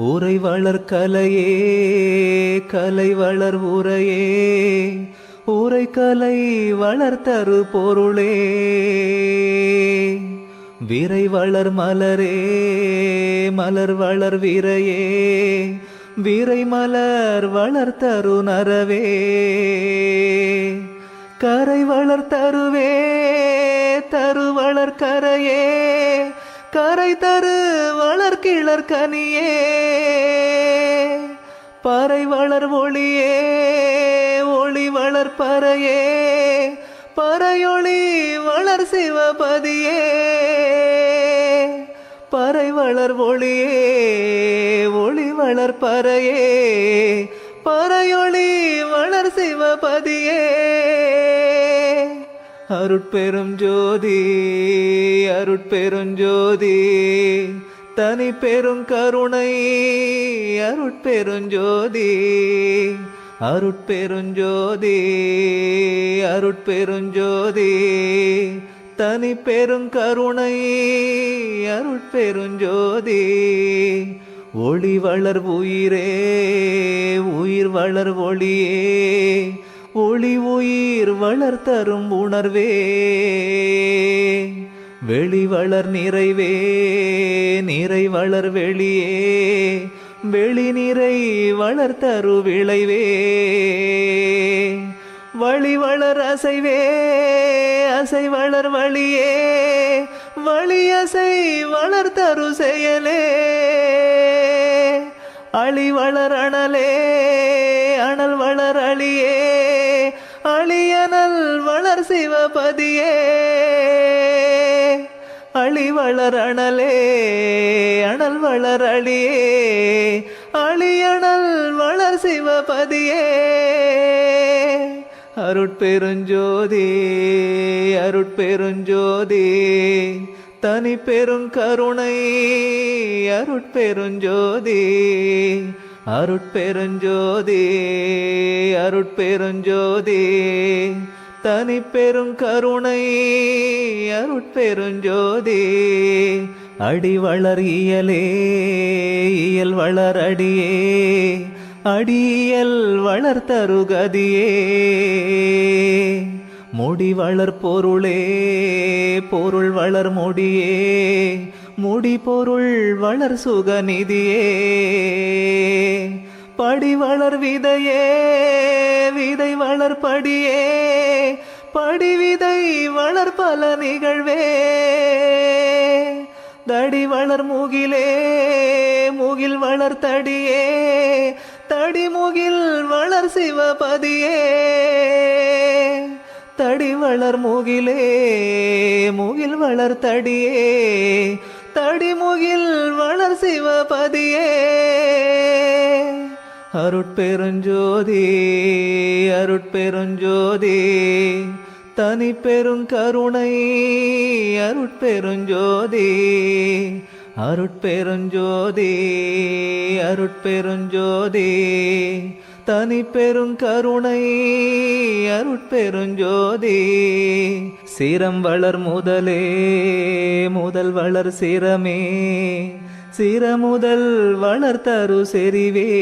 ஊரை வளர் கலையே கலை வளர் ஊரையே. ஊரை கலை வளர்த்தரு பொருளே. விரை வளர் மலரே மலர் வளர் விரையே. விரை மலர் வளர்த்தரு நரவே கரை வளர் தருவே தரு வளர் கரையே. கரை தரு வளர் கிளர் கனியே. பறை வளர் ஒளியே ஒளி வளர் பறையே. பறையொளி வளர் சிவபதியே. பறை வளர் ஒளியே ஒளி வளர் பறையே. பறையொளி வளர் சிவபதியே. அருட்பெரும் ஜோதி அருட்பெரும் ஜோதி. தனி பெரும் கருணை அருட்பெருஞ்சோதி அருட்பெருஞ்சோதி அருட்பெருஞ்சோதி தனி பெரும் கருணை அருட்பெருஞ்சோதி ஒளி வளர் உயிரே உயிர் வளர் ஒளியே. ஒளி உயிர் வளர் தரும் உணர்வே. வெளி வளர் நிறைவே நிறை வளர் வெளியே. வெளி நிறை வளர் தரு விளைவே. வழி வளர் அசைவே அசை வளர் வழியே. வழி அசை வளர் தரு செயலே. அழி வளர் அணலே அனல் வளர் அழியே அழியனல் வளர் சிவபதியே. அழி வளர் அணலே அனல் வளர் அழியே அழியனல் வளர் சிவபதியே. அருட்பெருஞ்சோதி அருட்பெருஞ்சோதி தனி பெருங்கருணை அருட்பெருஞ்சோதி அருட்பெருஞ்சோதி அருட்பெருஞ்சோதி. தனி பெருங்கருணை அருட்பெருஞ்சோதி. அடி வளர் இயலே இயல் வளர் அடியே. அடியல் வளர்த்தருகதியே முடி வளர் பொருளே பொருள் வளர் முடியே. முடி பொருள் வளர் சுகநிதியே. படி வளர் விதையே விதை வளர் படியே. படி விதை வளர் பல நிகழ்வே. தடி வளர் முகிலே முகில் வளர் தடியே. தடி முகில் வளர் சிவபதியே. தடி வளர் முகிலே முகில் வளர் தடியே. தடி முகில் வளர் சிவபதியே. அருட்பெருஞ்சோதி அருட்பெருஞ்சோதி தனி பெரும் கருணை அருட்பெருஞ்சோதி. அருட்பெருஞ்சோதி அருட்பெருஞ்சோதி தனி பெருங்கருணை அருட்பெருஞ்சோதி சிரம் வளர் முதலே முதல் வளர் சிரமே. சிரமுதல் வளர் தரு செறிவே.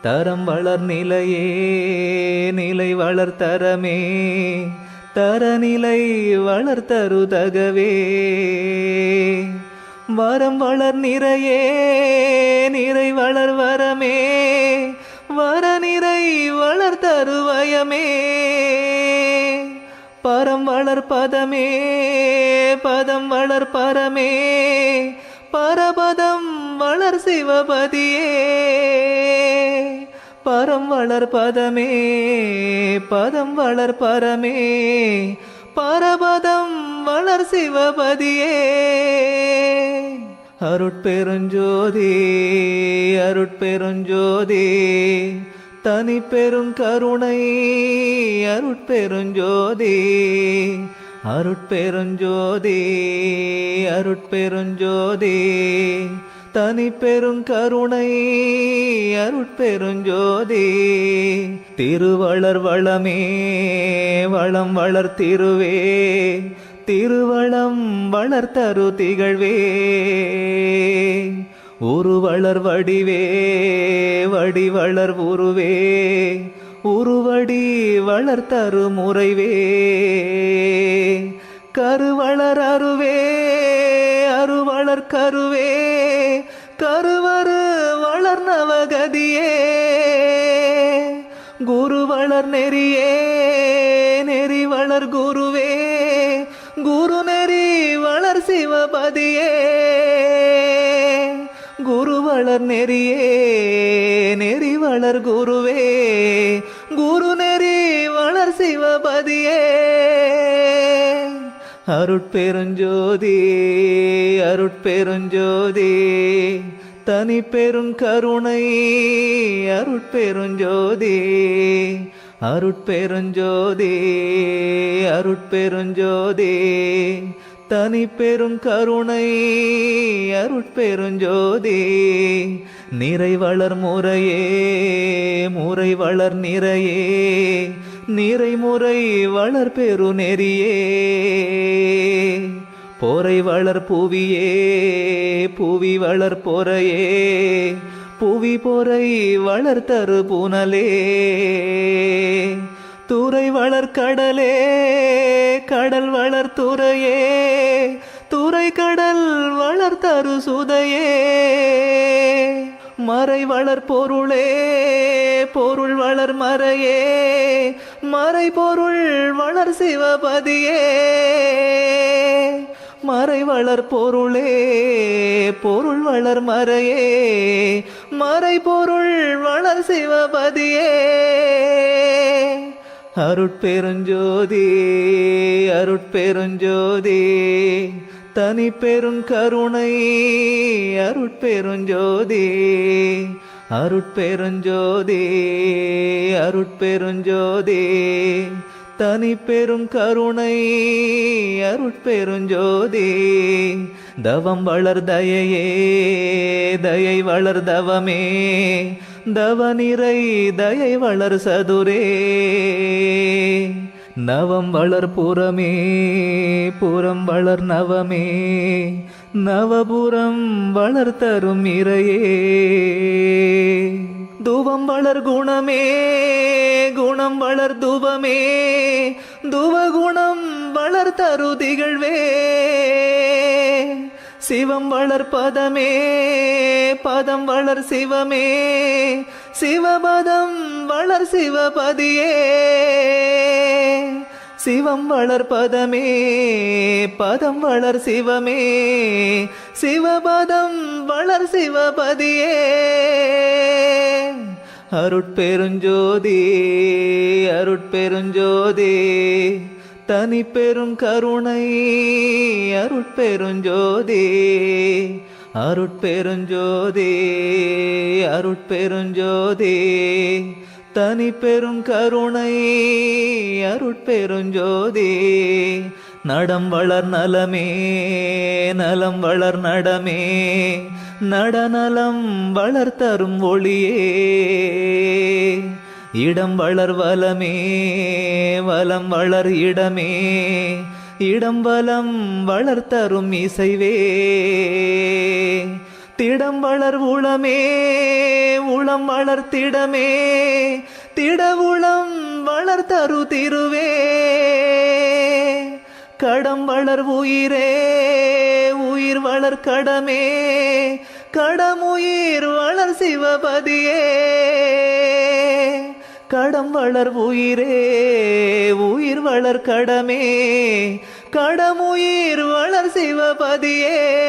தரம் வளர் நிலையே நிலை வளர்த்தரமே தரநிலை வளர்த்தரு தகவே. வரம் வளர் நிறையே நிறை வளர் வரமே. வர நிறை வளர் தருவயமே. பரம் வளர் பதமே பதம் வளர் பரமே. பரபதம் வளர் சிவபதியே. பரம் வளர் பதமே பதம் வளர் பரமே. பரபதம் வளர் சிவபதியே. அருட்பெருஞ்சோதி அருட்பெருஞ்சோதி தனி பெரும் கருணை அருட்பெருஞ்சோதி. அருட்பெருஞ்சோதி அருட்பெருஞ்சோதி தனி பெரும் கருணை அருட்பெருஞ்சோதி திருவளர் வளமே வளம் வளர் திருவே திருவளம் வளர்த்தரு திகழ்வே. உருவளர் வடிவே வடிவளர் உருவே. உருவடி வளர்த்தரு முறைவே. கருவளர் அருவே அருவளர் கருவே. நவகதியே குரு வளர் நெறியே நெறி வளர் குருவே குரு நெறி வளர் சிவபதியே குரு வளர் நெறியே நெறி வளர் குருவே குரு நெறி வளர் சிவபதியே. அருட்பெருஞ்சோதி அருட்பெருஞ்சோதி தனி பெரும் கருணை அருட்பெருஞ்சோதி அருட்பெருஞ்சோதி அருட்பெருஞ்சோதி தனி பெரும் கருணை அருட்பெருஞ்சோதி நிறை வளர் முறையே முறை வளர் நிறையே. நிறைமுறை வளர் பெரு நெறியே. போரை வளர் புவியே புவி வளர் பொறையே புவி பொறை வளர்த்தரு தரு புனலே. துறை வளர் கடலே கடல் வளர் துறையே துறை கடல் வளர்த்தரு சுதையே. மறை வளர் பொருளே பொருள் வளர் மறையே மறை பொருள் வளர் சிவபதியே. மறை வளர் பொருளே பொருள் வளர் மறையே. மறை பொருள் வளர் சிவபதியே. அருட்பெருஞ்சோதி அருட்பெருஞ்சோதி தனி பெரும் கருணை அருட்பெருஞ்சோதி. அருட்பெருஞ்சோதி அருட்பெருஞ்சோதி. தனி பெரும் கருணை அருட்பெருஞ்சோதி தவம் வளர் தயையே தயை வளர் தவமே. தவ நிறை தயை வளர் சதுரே. நவம் வளர் புறமே புறம் வளர் நவமே. நவபுரம் வளர்த்தரும் இறையே. துவம் வளர் குணமே குணம் வளர் துவமே. துவகுணம் வளர்த்தரு திகழ்வே. சிவம் வளர் பதமே பதம் வளர் சிவமே. சிவபதம் வளர் சிவபதியே. சிவம் வளர் பதமே பதம் வளர் சிவமே. சிவபதம் வளர் சிவபதியே. அருட்பெருஞ்சோதி அருட்பெருஞ்சோதி தனி பெரும் கருணை அருட்பெருஞ்சோதி. அருட்பெருஞ்சோதி அருட்பெருஞ்சோதி. தனி பெரும் கருணை அருட்பெருஞ்சோதி நடம் வளர் நலமே நலம் வளர் நடமே. நடநலம் வளர் தரும் ஒளியே. இடம் வளர் வலமே வலம் வளர் இடமே. இடம் வலம் வளர் தரும் இசைவே. திடம் வளர் உளமே உளம் வளர் திடமே. திட வளர் தரு திருவே. கடம் வளர் உயிரே உயிர் வளர் கடமே. கடமுயிர் வளர் சிவபதியே. கடம் வளர் உயிரே உயிர் வளர் கடமே. கடமுயிர் வளர் சிவபதியே.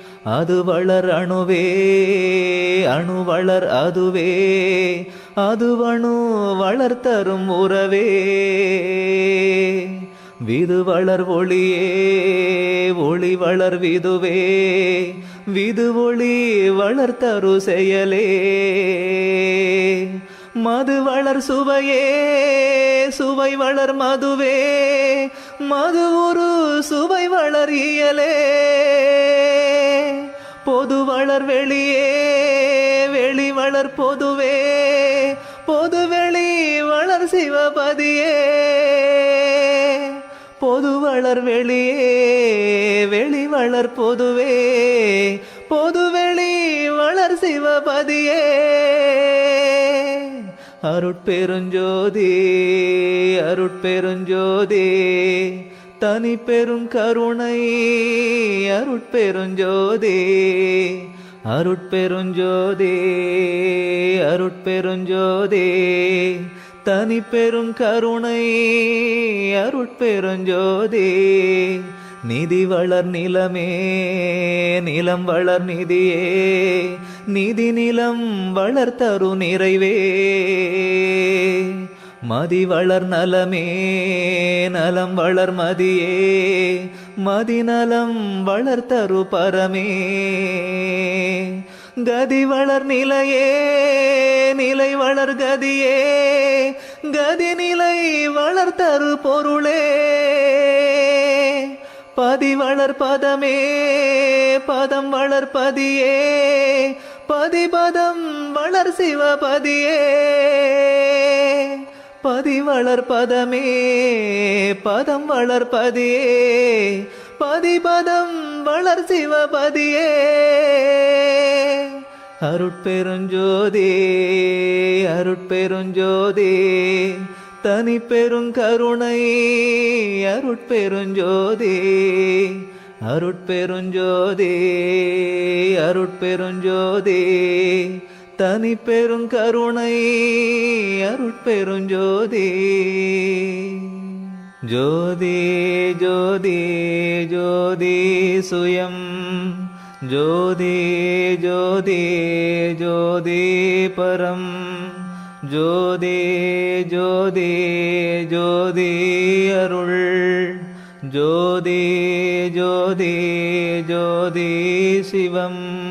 அது வளர் அணுவே அணு வளர் அதுவே. அதுவணு வளர்த்தரும் உறவே. விது வளர் ஒளியே ஒளி வளர் விதுவே. விது ஒளி வளர்த்தரு செயலே. மது வளர் சுவையே சுவை வளர் மதுவே. மது ஒரு சுவை வளர் இயலே. பொது வளர் வெளியே வெளி வளர் பொதுவே. பொது வெளி வளர் சிவபதியே. பொது வளர் வெளியே வெளி வளர் பொதுவே. பொது வெளி வளர் சிவபதியே. அருட்பெருஞ்சோதி அருட்பெருஞ்சோதி. தனி பெரும் கருணை அருட்பெருஞ்சோதே அருட்பெருஞ்சோதே அருட்பெருஞ்சோதே தனி பெரும் கருணை அருட்பெருஞ்சோதே நிதி வளர் நிலமே நிலம் வளர் நிதியே. நிதி நிலம் வளர்த்தரு நிறைவே. மதி வளர் நலமே நலம் வளர் மதியே. மதி நலம் வளர்த்தரு பரமே. கதி வளர் நிலையே நிலை வளர் கதியே. கதி நிலை வளர்த்தரு பொருளே. பதி வளர் பதமே பதம் வளர் பதியே. பதிபதம் வளர் சிவபதியே பதி வளர்ப்பதமே பதம் வளர்ப்பதியே பதியே பதிபதம் வளர் சிவபதியே. அருட்பெருஞ்சோதி அருட்பெருஞ்சோதி தனி பெருங்கருணை அருட்பெருஞ்சோதி. அருட்பெருஞ்சோதி அருட்பெருஞ்சோதி தனி பெரும் கருணை அருட்பெரும் ஜோதி. ஜோதி ஜோதி ஜோதி சுயம். ஜோதி ஜோதி ஜோதி பரம். ஜோதி ஜோதி ஜோதி அருள். ஜோதி ஜோதி ஜோதி சிவம்.